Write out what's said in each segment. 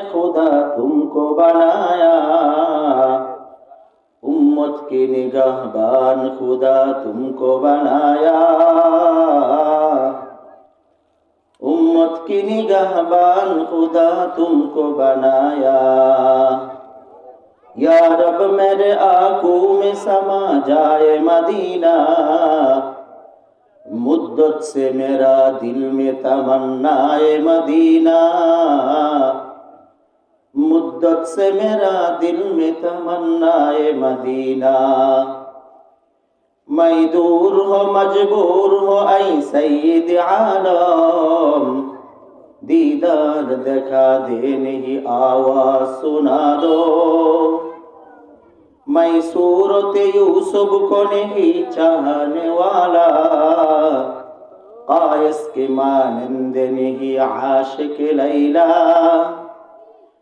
खुदा तुमको बनाया। उम्मत की निगाहबान खुदा तुमको बनाया। उम्मत की निगाहबान खुदा तुमको बनाया। या रब मेरे आँखों में समा जाए मदीना। मुद्दत से मेरा दिल में तमन्नाए मदीना। मुद्दत से मेरा दिल में तमन्नाए मदीना मैं दूर हो मजबूर हो ऐ सैद आलम दीदार दिखा दे नहीं आवाज सुना दो मैं सूरत यूसुफ को नहीं चाहने वाला कायस के मानंद नहीं आशिक लैला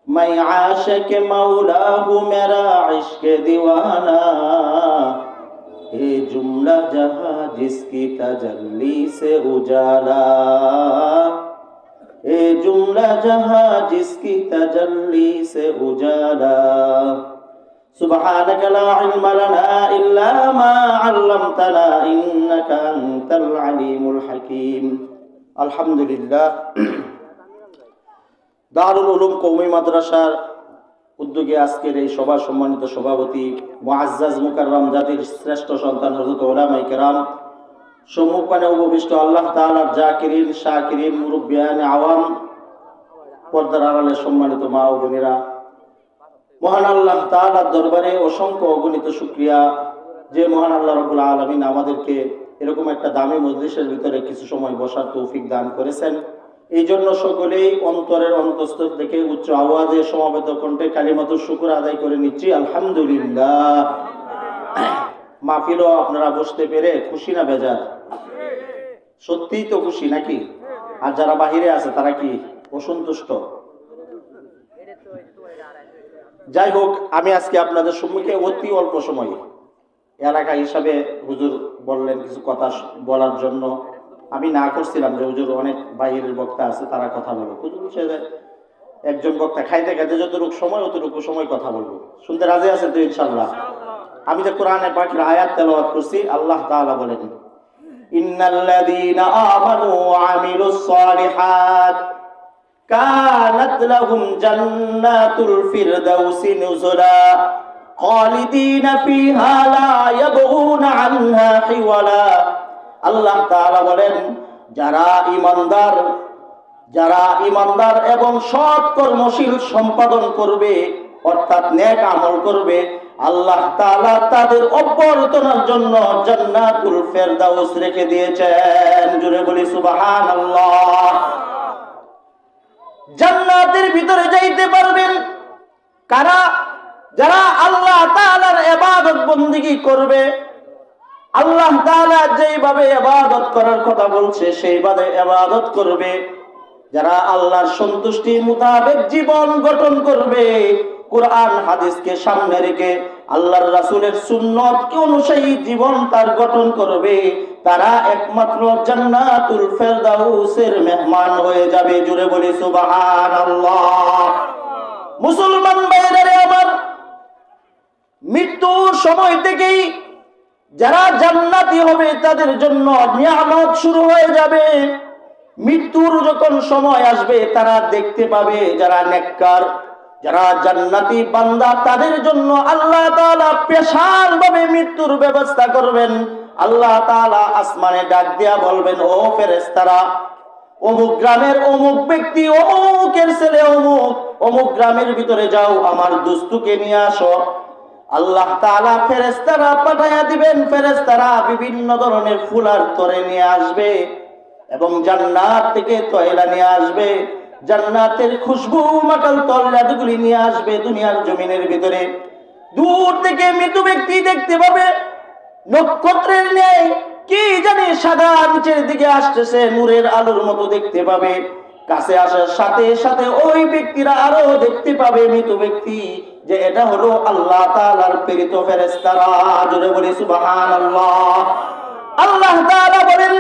میں عاشق مولا ہوں میرا عشق دیوانہ یہ جملہ جہاں جس کی تجلی سے اجالا یہ جملہ جہاں جس کی تجلی سے اجالا سبحانك لا علم لنا إلا ما علمتنا إنك أنت العليم الحكيم الحمد لله দারুল উলুম কৌমি মাদ্রাসার উদ্যোগে আজকের এই সভা সম্মানিত সভাপতি মুআজ্জাজ মুকাররম জাতির শ্রেষ্ঠ সন্তান হযরত ওলামায়ে কেরাম। সম্মুখপানে উপবিষ্ট আল্লাহ তাআলার জাকিরিন, শাকিরিন, মুরব্বিয়ান, আওয়াম, পর্দার আড়ালে সম্মানিত মা ও বোনেরা। মহান আল্লাহ তাআলার দরবারে অসংখ্য অগণিত শুকরিয়া। যে মহান আল্লাহ রবুল আলমিন আমাদেরকে এরকম একটা দামি মজলিসের ভিতরে কিছু সময় বসার তৌফিক দান করেছেন। এই জন্য সকলেই অন্তরের অন্তস্তর থেকে উচ্চ আওয়াজে সমাবেত কণ্ঠে কালিমাতুর শুকুর আদায় করে নিচ্ছি। আলহামদুলিল্লাহ। মাহফিলও আপনারা বসতে পেরে খুশি না বেজার? সত্যিই তো খুশি নাকি? আর যারা বাহিরে আছে, তারা কি অসন্তুষ্ট? যাই হোক, আমি আজকে আপনাদের সম্মুখে অতি অল্প সময়ে এলাকা হিসাবে হুজুর বললেন কিছু কথা বলার জন্য। আমি না করছিলাম যে হুজুর অনেক বাইরের বক্তা আছে তারা কথা বলবে। হুজুর সে একজন বক্তা খাইতে খাইতে যতটুকু সময় অতটুকু সময় কথা বলব। শুনতে রাজি আছে তো ইনশাল্লাহ আমি যে কোরআনে পাখির আয়াত তেলাওয়াত করছি আল্লাহ তালা বলেন ইন্নাল্লাযীনা আমানু আল্লাহ তাআলা বলেন, যারা ইমানদার যারা ইমানদার এবং সৎ কর্মশীল সম্পাদন করবে, অর্থাৎ নেক আমল করবে, আল্লাহ তাআলা তাদের অভ্যর্থনার জন্য জান্নাতুল ফেরদাউস রেখে দিয়েছেন। জুড়ে বলি, সুবহানাল্লাহ। জান্নাতের ভিতরে যাইতে পারবেন কারা? যারা আল্লাহ তাআলার ইবাদত বন্দিগি করবে আল্লাহ তাআলা যেইভাবে ইবাদত করার কথা বলছে, সেইভাবে ইবাদত করবে। যারা আল্লাহর সন্তুষ্টি মোতাবেক জীবন গঠন করবে, কোরআন, হাদিসকে সামনে রেখে আল্লাহর রাসূলের সুন্নতকে অনুযায়ী জীবন তার গঠন করবে, তারা একমাত্র জান্নাতুল ফেরদাউসের মেহমান হয়ে যাবে। জুড়ে বলি, সুবহানাল্লাহ। মুসলমান ভাইরা আমার মৃত্যুর সময় থেকেই যারা জান্নাতি হবে তাদের জন্য নিয়ামত শুরু হয়ে যাবে। মৃত্যুর যখন সময় আসবে, তারা দেখতে পাবে যারা নেককার, যারা জান্নাতি বান্দা, তাদের জন্য আল্লাহ তাআলা স্পেশাল ভাবে মৃত্যুর ব্যবস্থা করবেন। আল্লাহ তাআলা আসমানে ডাক দিয়া বলবেন, ও ফেরেশতারা, অমুক গ্রামের অমুক ব্যক্তি, অমুকের ছেলে অমুক অমুক গ্রামের ভিতরে যাও, আমার দুস্তুকে নিয়ে আসো। আল্লাহ তাআলা ফেরেশতারা পাঠাইয়া দিবেন, ফেরেশতারা বিভিন্ন ধরনের ফুলার তরে নিয়ে আসবে এবং জান্নাত থেকে তয়লা নিয়ে আসবে। জান্নাতের খুশবু মাকাল তল্লাদগুলি নিয়ে আসবে দুনিয়ার জমিনের ভিতরে। দূর থেকে মৃত ব্যক্তি দেখতে পাবে, নক্ষত্রের ন্যায় কি জানি সাদা নিচের দিকে আসতেছে, নূরের আলোর মতো দেখতে পাবে। কাছে আসার সাথে সাথে ওই ব্যক্তিরা আরও দেখতে পাবে মৃত ব্যক্তি যে এটা হলো আল্লাহ তাআলার প্রেরিত ফেরেশতারা। জোরে বলি, সুবহানাল্লাহ। আল্লাহ তাআলা বলেন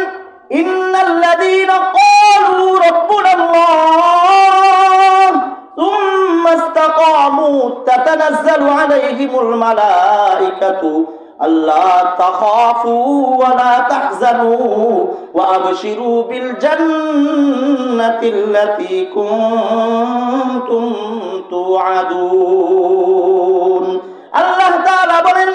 আল্লাহ আল্লাহ আবশিরু বিল জান্নাতিল্লাতী কুনতুম তুআদুন। আল্লাহ তাআলা বলেন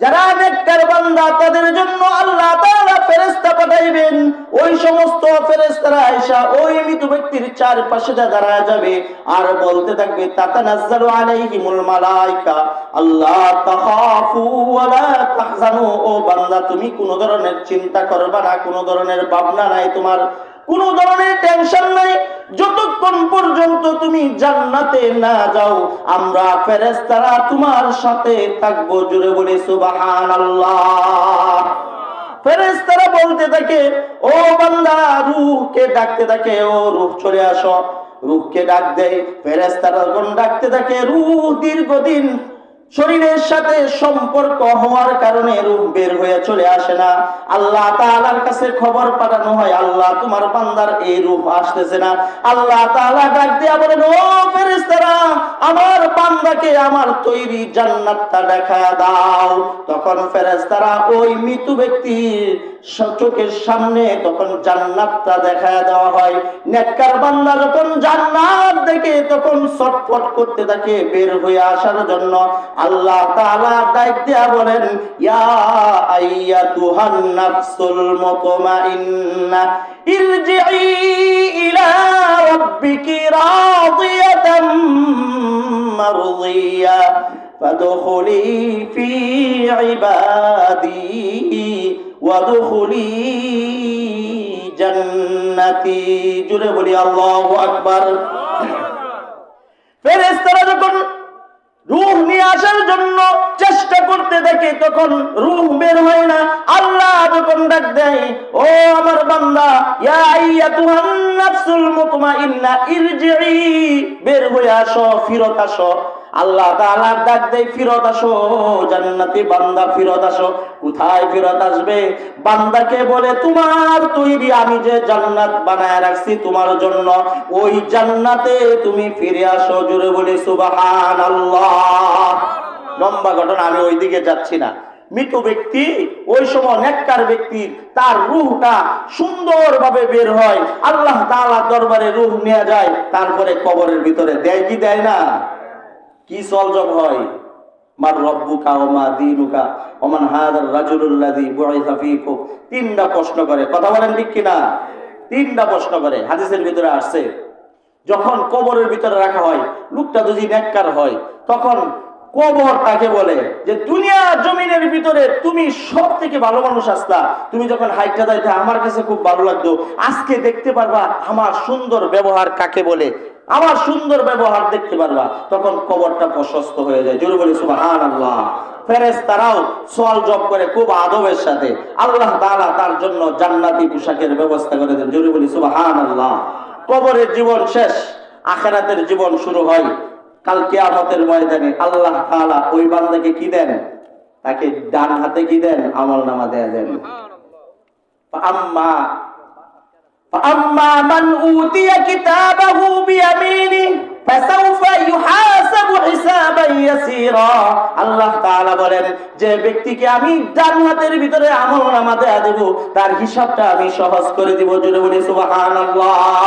যারা নেককার বান্দা, তাদের জন্য আল্লাহ তাআলা ফেরেশতা পাঠাইবেন। ওই সমস্ত ফেরেশতারা আয়েশা, ওই মৃত ব্যক্তির চারপাশে দাঁড়ায় যাবে, আর বলতে থাকবে, তাতানাজ্জালু আলাইহিমুল মালাইকা। আল্লাহ, তাখাফু ওয়া লা তাহজানু। ও বান্দা, তুমি কোনো ধরনের চিন্তা করবা না, কোনো ধরনের ভাবনা নাই তোমার কোনো ধরনের টেনশন নাই। যতক্ষণ পর্যন্ত তুমি জান্নাতে না যাও, আমরা ফেরেশতারা তোমার সাথে থাকব জুড়ে বলে সুবহানাল্লাহ। ফেরেশতারা বলতে থাকে, ও বান্দা, রূহকে ডাকতে থাকে, ও রূহ চলে আসো। রূহকে ডাক দেয়, ফেরেশতারা যখন ডাকতে থাকে, রূহ দীর্ঘদিন শরীরের সাথে সম্পর্ক হওয়ার কারণে রূপ বের হয়ে চলে আসে না। আল্লাহ তাআলার কাছে খবর পাঠানো হয়, আল্লাহ, তোমার বান্দার এই রূপ আসতেছে না। আল্লাহ তাআলা ডাক দেয়া বলেন ও ফেরেশতারা, আমার বান্দাকে আমার তৈরি জান্নাতটা দেখা দাও। তখন ফেরেস্তারা ওই মৃত ব্যক্তির চোখের সামনে তখন জান্নাতটা দেখা দেওয়া হয়। নেককার বান্দা যখন জান্নাত দেখে তখন ছটফট করতে থাকে বের হয়ে আসার জন্য। আল্লাহ তাআলা ডাক দিয়া বলেন, ইয়া আইয়াতুহান নাফসুল মুতমাইন্না ইরজিই ইলা রাব্বিকি রাদিয়াতাম মারদিয়া فادخلي في عبادي وادخلي جنتي জুড়ে বলি আল্লাহু আকবার ফেরেশতারা যখন রূহ নিয়ে আসার জন্য চেষ্টা করতে থাকে তখন রূহ বের হয় না। আল্লাহ যখন ডাক দেয়, ও আমার বান্দা, ইয়া নাফসুল মুতমাইন্না বের হয়ে আসো, ফিরত আসো। আল্লাহ ডাক দেয়, ফিরত আসো বান্দা, ফিরত আসো। কোথায় ফিরত আসবে? বান্দাকে বলে, তোমার তৈরি আমি যে জান্নাত বানায় রাখছি তোমার জন্য, ওই জান্নাতে তুমি ফিরে আসো। জুড়ে বলে, সুবহানাল্লাহ। লম্বা ঘটনা, আমি ওইদিকে যাচ্ছি না। মৃত ব্যক্তি, ওই সময় নেককার ব্যক্তি, তার রুহটা সুন্দরভাবে বের হয়। আল্লাহ তাআলা দরবারে রুহ নিয়ে যায়, তারপরে কবরের ভিতরে দেয় কি দেয় না? কি সলজব হয়? তিনটা প্রশ্ন করে, কথা ঠিক কিনা? তিনটা প্রশ্ন করে, হাদিসের ভিতরে যখন কবরের ভিতরে রাখা হয়, লোকটা যদি নেককার হয়, তখন কবর তাকে বলে যে দুনিয়া জমিনের ভিতরে তুমি সব থেকে ভালো মানুষ আসতা। তুমি যখন হাইটটা যাইতে আমার কাছে খুব ভালো লাগতো। আজকে দেখতে পারবা আমার সুন্দর ব্যবহার কাকে বলে? আমার সুন্দর ব্যবহার দেখতে পারবা। তখন কবরটা প্রশস্ত হয়ে যায়। জোরে বলি সুবাহান আল্লাহ ফেরেস তারাও সোয়াল জব করে খুব আদবের সাথে। আল্লাহ তাআলা তার জন্য জান্নাতি পোশাকের ব্যবস্থা করে দেন। জোরে বলি সুবাহান আল্লাহ কবরের জীবন শেষ, আখেরাতের জীবন শুরু হয়। কাল কিয়ামতের ময়দানে আল্লাহ তাআলা ওই বান্দাকে কি দেন তাকে ডান হাতে কি দেন আমল নামা দেয়া দেন আম্মা فأما من أوتي كتابه بيمينه فسوف يحاسب حسابا يسيرا আল্লাহ তাআলা বলেন যে ব্যক্তিকে আমি ডান হাতের ভিতরে আমল নামা দেয়া দেব তার হিসাবটা আমি সহজ করে দিব জুড়ে বলি সুবহানাল্লাহ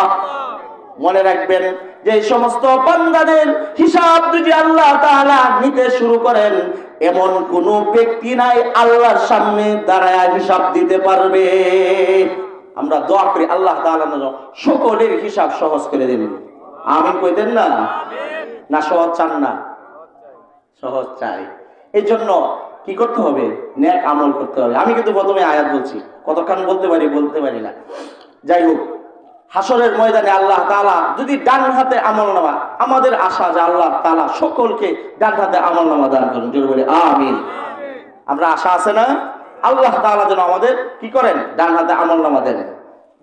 মনে রাখবেন যে সমস্ত বান্দাদের হিসাব যদি আল্লাহ তাআলা নিতে শুরু করেন এমন কোন ব্যক্তি নাই আল্লাহর সামনে দাঁড়ায় হিসাব দিতে পারবে। আমরা দোয়া করি আল্লাহ তাআলা সকলের হিসাব সহজ করে দেন। আমিন কইতেন না? না সহজ চান না? সহজ চাই। এই জন্য কি করতে হবে? ন্যাক আমল করতে হবে। আমি কিন্তু প্রথমে আয়াত বলছি। কতক্ষণ বলতে পারি বলতে পারি না। যাই হোক হাসরের ময়দানে আল্লাহ তাআলা যদি ডান হাতে আমল নামা আমাদের আশা যে আল্লাহ তালা সকলকে ডান হাতে আমল নামা দান করুন। জোরে বলে আমিন। আমরা আশা আছে না? আল্লাহ তাআলা যেন আমাদের কি করেন? ডান হাতে আমল নামা দেন।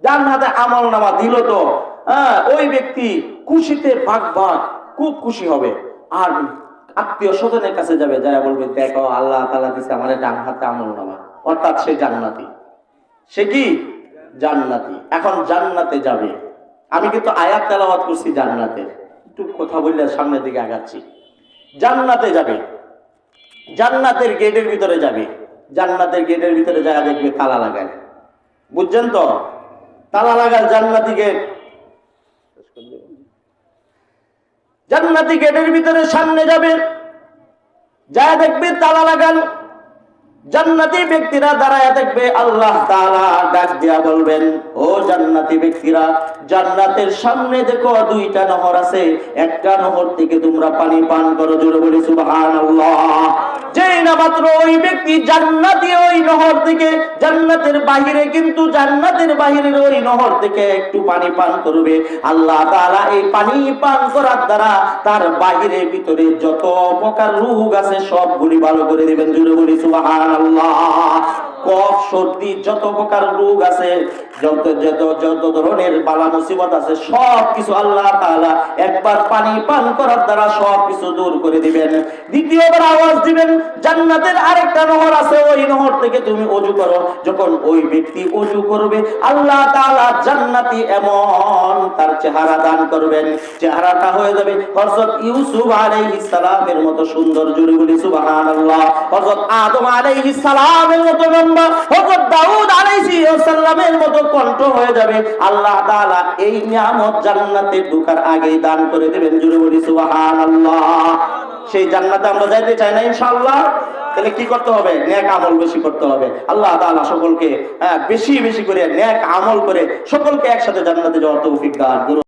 ডান হাতে আমল নামা দিল তো হ্যাঁ, ওই ব্যক্তি খুশিতে ভাগ ভাগ খুব খুশি হবে। আর আত্মীয় স্বজনের কাছে যাবে যারা বলবে দেখো আল্লাহ তাআলা দিছে আমাদের ডান হাতে আমল নামা অর্থাৎ সে জান্নাতি। সে কি? জান্নাতি। এখন জান্নাতে যাবে। আমি কিন্তু আয়াত তেলাওয়াত করছি জান্নাতের একটু কথা বললে সামনের দিকে আগাচ্ছি। জান্নাতে যাবে। জান্নাতের গেটের ভিতরে যাবে। জান্নাতের গেটের ভিতরে যায় দেখবে তালা লাগায়। বুঝছেন তো? তালা লাগায় জান্নাতি গেট। জান্নাতি গেটের ভিতরে সামনে যাবে। যা দেখবে তালা লাগান। জান্নাতি ব্যক্তিরা দাঁড়ায় দেখবে আল্লাহ তাআলা ডাক দিয়া বলবেন, ও জান্নাতি ব্যক্তিরা, জান্নাতের সামনে দেখো দুইটা নহর আছে। একটা নহর থেকে তোমরা পানি পান করো, জোরে বলি সুবহানাল্লাহ। একটু পানি পান করবে। আল্লাহ তাআলা এই পানি পান করার দ্বারা তার বাহিরে ভিতরে যত প্রকার রোগ আছে সবগুলি ভালো করে দিবেন। জুড়ে বলি, সুবহানাল্লাহ। কফ, সর্দি, যত প্রকার রোগ আছে, যত যত যত ধরনের বালা মুসিবত আছে সব কিছু আল্লাহ তাআলা একবার পানি পান করার দ্বারা সব কিছু দূর করে দিবেন। দ্বিতীয়বার আওয়াজ দিবেন, জান্নাতের আরেকটা নহর আছে, ওই নহর থেকে তুমি করো। যখন ওই ব্যক্তি করবে, আল্লাহ তাআলা জান্নাতি এমন তার চেহারা দান করবেন। চেহারাটা হয়ে যাবে হযরত ইউসুফ আলাইহিস সালামের মতো সুন্দর জুড়ে বলি সুবহানাল্লাহ। হযরত আদম আলাইহিস সালামের মতো হযরত দাউদ আলাইহিস সালামের মতো কণ্ঠ হয়ে যাবে। আল্লাহ তাআলা এই নিয়ামত জান্নাতে ঢোকার আগেই দান করে বলি সুবহানাল্লাহ। সেই জান্নাতে আমরা যাইতে চাই না ইনশাআল্লাহ। তাহলে কি করতে হবে? আমল বেশি করতে হবে। আল্লাহ তাআলা সকলকে হ্যাঁ, বেশি বেশি করে নেক আমল করে সকলকে একসাথে জান্নাতে যাওয়ার তৌফিক দান